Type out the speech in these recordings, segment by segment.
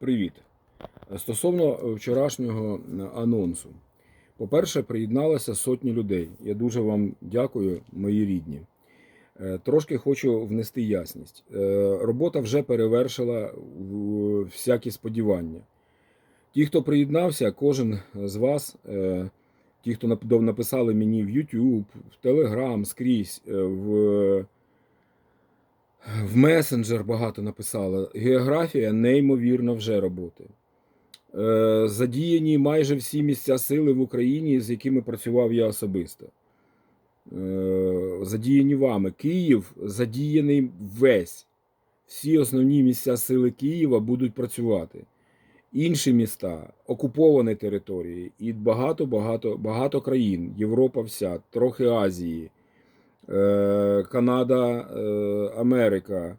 Привіт. Стосовно вчорашнього анонсу. По-перше, приєдналося сотні людей. Я дуже вам дякую, мої рідні. Е, Трошки хочу внести ясність. Е, Робота вже перевершила всякі сподівання. Ті, хто приєднався, кожен з вас, е, ті, хто нап- написали мені в YouTube, в Telegram, скрізь, е, в в месенджер багато написали. Географія неймовірно вже роботи. Е, Задіяні майже всі місця сили в Україні, з якими працював я особисто. Е, Задіяні вами. Київ задіяний весь. Всі основні місця сили Києва будуть працювати. Інші міста, окуповані території і багато, багато, багато країн. Європа вся, трохи Азії. Е, Канада, е, Америка.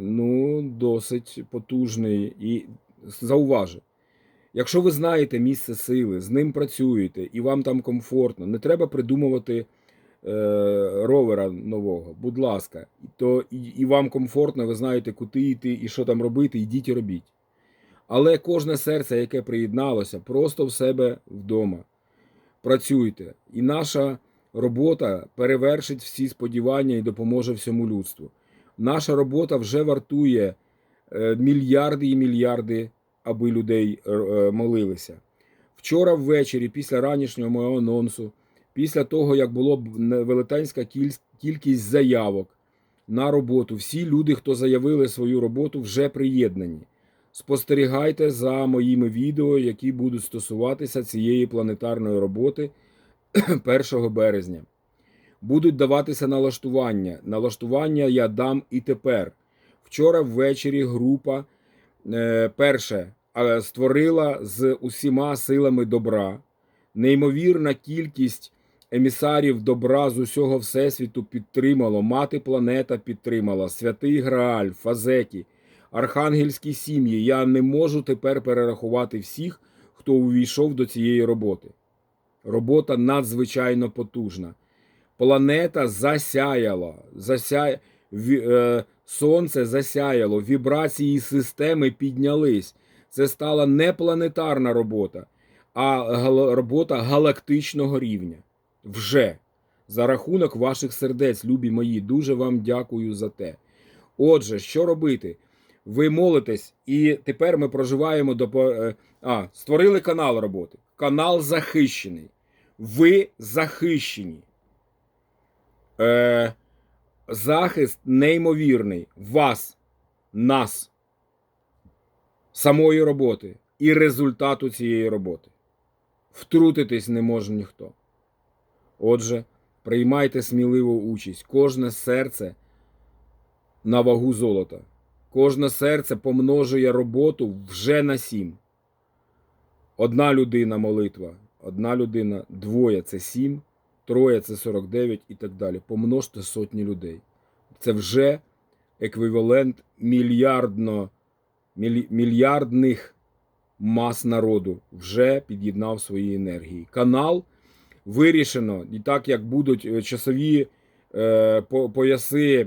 Ну, досить потужний. І зауважу, якщо ви знаєте місце сили, з ним працюєте і вам там комфортно, не треба придумувати е, ровера нового. Будь ласка, то і, і вам комфортно, ви знаєте, куди йти і що там робити, йдіть і робіть. Але кожне серце, яке приєдналося, просто в себе вдома. Працюйте. І наша робота перевершить всі сподівання і допоможе всьому людству. Наша робота вже вартує е, мільярди і мільярди, аби людей е, е, молилися. Вчора ввечері, після ранішнього мого анонсу, після того, як було велетенська кількість заявок на роботу, всі люди, хто заявили свою роботу, вже приєднані. Спостерігайте за моїми відео, які будуть стосуватися цієї планетарної роботи 1 березня. Будуть даватися налаштування. Налаштування я дам і тепер. Вчора ввечері група е, перше створила з усіма силами добра. Неймовірна кількість емісарів добра з усього всесвіту підтримало. Мати планета підтримала, святий Грааль, Фазекі, архангельські сім'ї. Я не можу тепер перерахувати всіх, хто увійшов до цієї роботи. Робота надзвичайно потужна. Планета засяяла, зася... ві- е, сонце засяяло, вібрації системи піднялись. Це стала не планетарна робота, а робота галактичного рівня. Вже за рахунок ваших сердець, любі мої, дуже вам дякую за те. Отже, що робити? Ви молитесь, і тепер ми проживаємо до е, а, створили канал роботи. Канал захищений. Ви захищені. Е, захист неймовірний вас, нас, самої роботи і результату цієї роботи. Втрутитись не може ніхто. Отже, приймайте сміливу участь. Кожне серце на вагу золота. Кожне серце помножує роботу вже на сім. Одна людина молитва, одна людина, двоє це сім, троє це 49 і так далі. Помножте сотні людей. Це вже еквівалент мільярдно, мільярдних мас народу вже під'єднав свої енергії. Канал вирішено, і так як будуть е, часові е, пояси,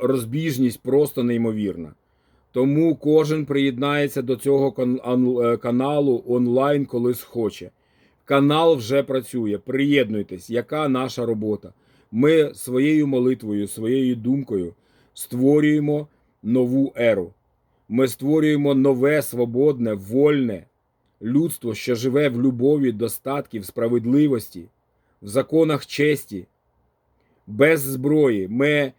розбіжність просто неймовірна. Тому кожен приєднається до цього е, каналу онлайн, коли схоче. Канал вже працює. Приєднуйтесь, яка наша робота. Ми своєю молитвою, своєю думкою створюємо нову еру. Ми створюємо нове, свободне, вольне людство, що живе в любові, достатки, в справедливості, в законах честі, без зброї. Ми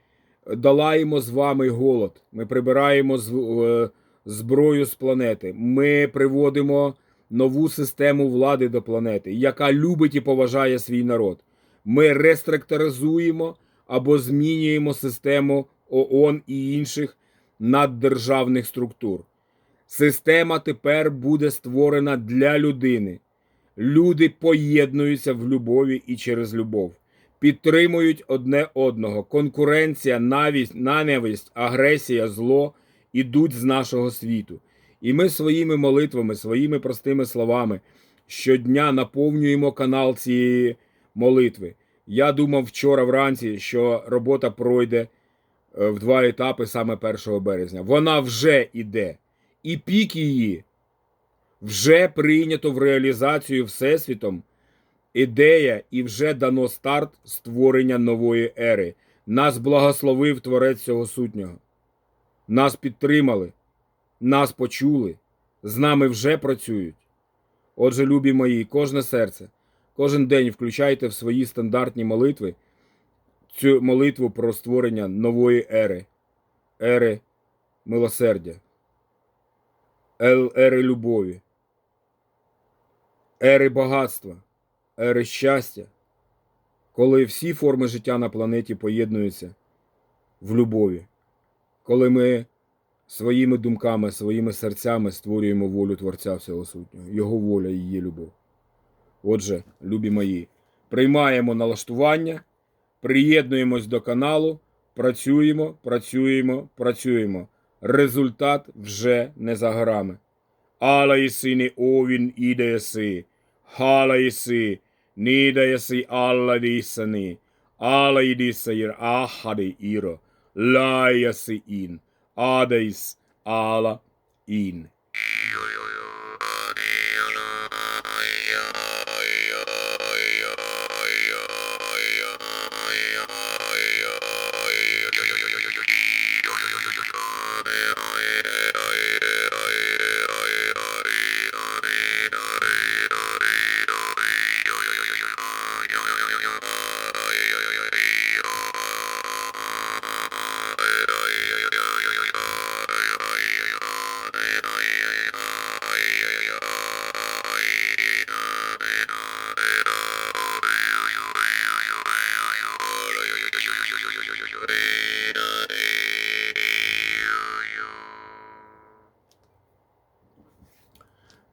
долаємо з вами голод. Ми прибираємо е, зброю з планети. Ми приводимо нову систему влади до планети, яка любить і поважає свій народ. Ми реструктуризуємо або змінюємо систему ООН і інших наддержавних структур. Система тепер буде створена для людини. Люди поєднуються в любові і через любов, підтримують одне одного. Конкуренція, навість, ненависть, агресія, зло ідуть з нашого світу. І ми своїми молитвами, своїми простими словами щодня наповнюємо канал цієї молитви. Я думав вчора вранці, що робота пройде е, в два етапи саме 1 березня. Вона вже іде. і пік її вже прийнято в реалізацію Всесвітом. Ідея і вже дано старт створення нової ери. Нас благословив Творець цього сутнього. Нас підтримали, нас почули, з нами вже працюють. Отже, любі мої, кожне серце, кожен день включайте в свої стандартні молитви цю молитву про створення нової ери, ери милосердя, ери любові, ери багатства, ери щастя, коли всі форми життя на планеті поєднуються в любові, коли ми своїми думками, своїми серцями створюємо волю Творця Всього Сутнього, Його воля і є любов. Отже, любі мої, приймаємо налаштування, приєднуємось до каналу, працюємо, працюємо, працюємо. Результат вже не за горами. Alla i sini ovin Nida sig alla dessa ni, alla i dessa niin. er ahade iro, läge sig in, ades alla in.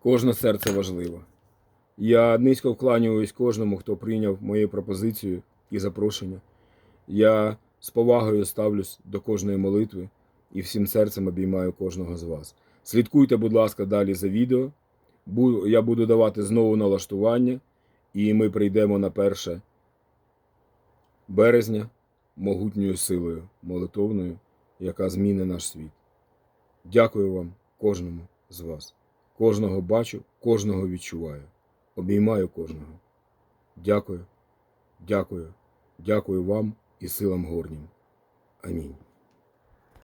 Кожне серце важливо. Я низько вклонююсь кожному, хто прийняв мою пропозицію і запрошення. Я з повагою ставлюсь до кожної молитви і всім серцем обіймаю кожного з вас. Слідкуйте, будь ласка, далі за відео. Я буду давати знову налаштування, і ми прийдемо на 1 березня могутньою силою молитовною, яка змінить наш світ. Дякую вам, кожному з вас. Кожного бачу, кожного відчуваю. Обіймаю кожного. Дякую, дякую, дякую вам і силам горнім. Амінь.